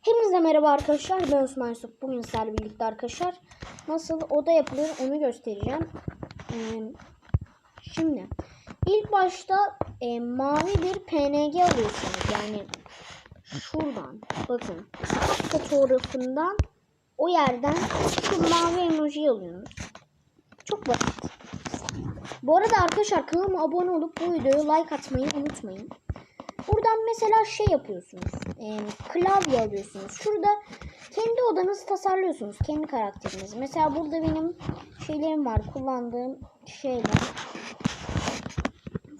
Hepinize merhaba arkadaşlar. Ben Osman Yusuf. Bugün sizlerle birlikte arkadaşlar nasıl oda yapılır onu göstereceğim. Ee, şimdi ilk başta e, mavi bir PNG alıyorsunuz. Yani şuradan bakın fotoğrafından o yerden şu mavi emoji alıyorsunuz. Çok basit. Bu arada arkadaşlar kanalıma abone olup bu videoya like atmayı unutmayın. Buradan mesela şey yapıyorsunuz. E, klavye alıyorsunuz. Şurada kendi odanızı tasarlıyorsunuz. Kendi karakterinizi. Mesela burada benim şeylerim var. Kullandığım şeyler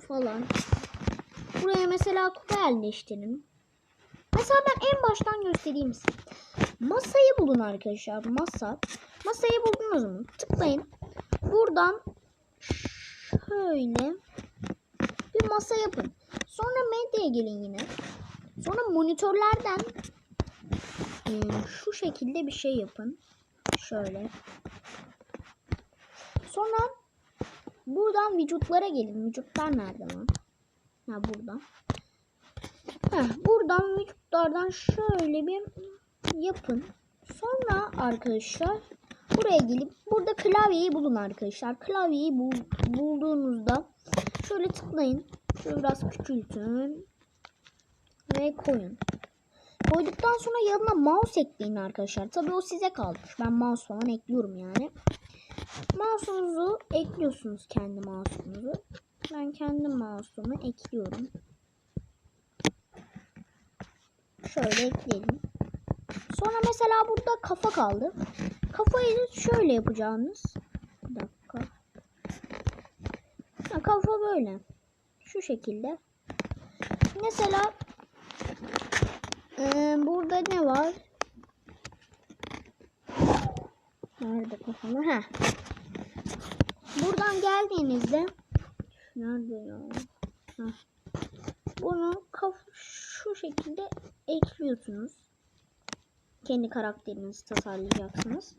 falan. Buraya mesela kupa yerleştirin. Mesela ben en baştan göstereyim size. Masayı bulun arkadaşlar. Masa. Masayı buldunuz mu? Tıklayın. Buradan şöyle bir masa yapın. Medyaya gelin yine. Sonra monitörlerden e, şu şekilde bir şey yapın. Şöyle. Sonra buradan vücutlara gelin. Vücutlar nerede lan? Ha burada. Heh, buradan vücutlardan şöyle bir yapın. Sonra arkadaşlar buraya gelip burada klavyeyi bulun arkadaşlar. Klavyeyi bul, bulduğunuzda şöyle tıklayın. Şöyle biraz küçültün. Ve koyun. Koyduktan sonra yanına mouse ekleyin arkadaşlar. Tabii o size kalmış. Ben mouse falan ekliyorum yani. Mouse'unuzu ekliyorsunuz kendi mouse'unuzu. Ben kendi mouse'umu ekliyorum. Şöyle ekleyelim. Sonra mesela burada kafa kaldı. Kafayı şöyle yapacağınız. Bir dakika. Ha, kafa böyle. Şu şekilde. Mesela eee, burada ne var? Nerede kafamı? Ha. Buradan geldiğinizde nerede ya? Ha. Bunu kaf şu şekilde ekliyorsunuz. Kendi karakterinizi tasarlayacaksınız.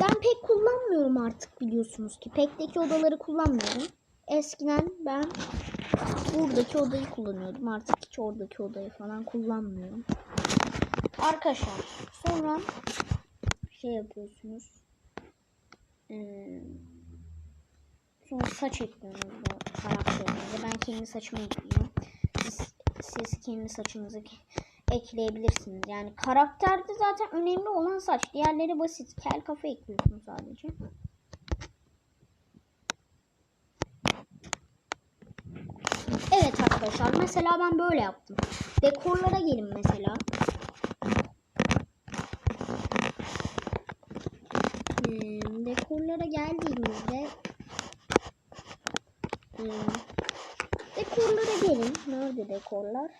Ben pek kullanmıyorum artık biliyorsunuz ki. Pekteki odaları kullanmıyorum. Eskiden ben buradaki odayı kullanıyordum. Artık hiç oradaki odayı falan kullanmıyorum. Arkadaşlar sonra şey yapıyorsunuz. Ee, sonra saç ekliyorsunuz bu karakterinize. Ben kendi saçımı ekliyorum. Siz, siz kendi saçınızı ekleyebilirsiniz. Yani karakterde zaten önemli olan saç. Diğerleri basit. Kel kafa ekliyorsun sadece. Arkadaşlar mesela ben böyle yaptım. Dekorlara gelin mesela. Hmm, dekorlara geldiğimizde hmm, dekorlara gelin. Nerede dekorlar?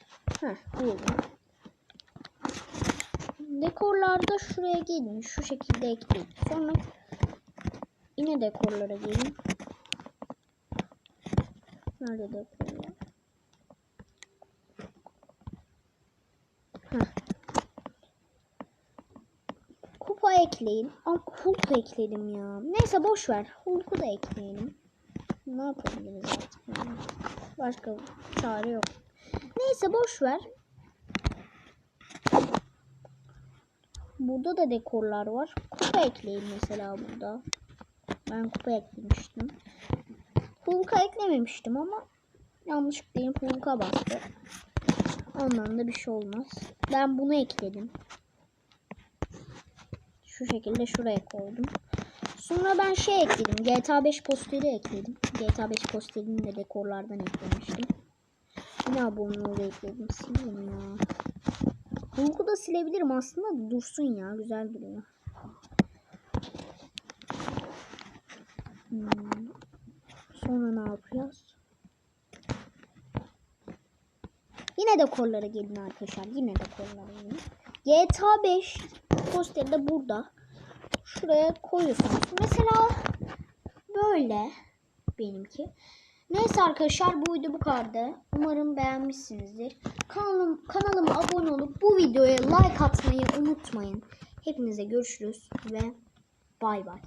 Heh buldum. Dekorlarda şuraya gelin. Şu şekilde ekleyin. Sonra yine dekorlara gelin. Nerede dekorlar? Heh. Kupa ekleyin. Ama Hulk ekledim ya. Neyse boş ver. Hulk'u da ekleyelim. Ne yapabiliriz artık? yani? Başka çare yok. Neyse boş ver. Burada da dekorlar var. Kupa ekleyin mesela burada. Ben kupa eklemiştim. Hulk'a eklememiştim ama yanlışlıkla Hulk'a bastı. Ondan da bir şey olmaz. Ben bunu ekledim. Şu şekilde şuraya koydum. Sonra ben şey ekledim. GTA 5 posteri ekledim. GTA 5 posterini de dekorlardan eklemiştim. Yine abone ol ekledim. Sildim ya. Hulk'u da silebilirim aslında da dursun ya. Güzel duruyor. Hmm. Sonra ne yapacağız? Yine dekorlara gelin arkadaşlar. Yine dekorlara gelin. GTA 5 posteri de burada. Şuraya koyuyorsunuz. Mesela böyle benimki. Neyse arkadaşlar bu bu kadardı. Umarım beğenmişsinizdir. Kanalım, kanalıma abone olup bu videoya like atmayı unutmayın. Hepinize görüşürüz ve bay bay.